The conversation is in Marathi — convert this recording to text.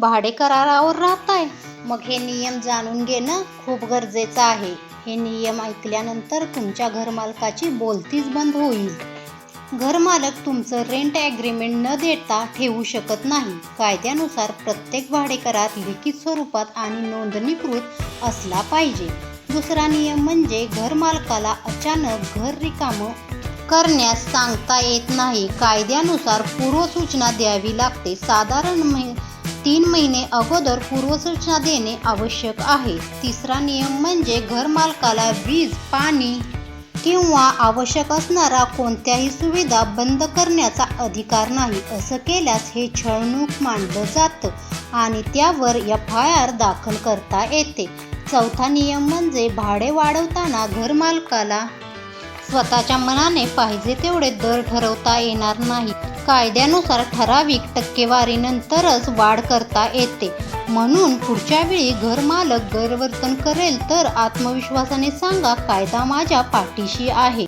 भाडे करारावर राहताय. मग हे नियम जाणून घेणं खूप गरजेचं आहे. हे नियम ऐकल्यानंतर तुमच्या घरमालकाची बोलतीच बंद होईल. घरमालक तुमचं रेंट ॲग्रीमेंट न देता ठेवू शकत नाही. कायद्यानुसार प्रत्येक भाडे करार लिखित स्वरूपात आणि नोंदणीकृत असला पाहिजे. दुसरा नियम म्हणजे घरमालकाला अचानक घर रिकामं करण्यास सांगता येत नाही. कायद्यानुसार पूर्वसूचना द्यावी लागते. साधारण तीन महिने अगोदर पूर्वसूचना देणे आवश्यक आहे. तिसरा नियम म्हणजे घरमालकाला वीज पाणी किंवा आवश्यक असणारा कोणत्याही सुविधा बंद करण्याचा अधिकार नाही. असं केल्यास हे छळणूक मानलं जातं आणि त्यावर एफ आय आर दाखल करता येते. चौथा नियम म्हणजे भाडे वाढवताना घरमालकाला स्वतःच्या मनाने पाहिजे तेवढे दर ठरवता येणार नाही. कायद्यानुसार ठराविक टक्केवारीनंतरच वाढ करता येते. म्हणून पुढच्या वेळी घरमालक गैरवर्तन करेल तर आत्मविश्वासाने सांगा कायदा माझ्या पाठीशी आहे.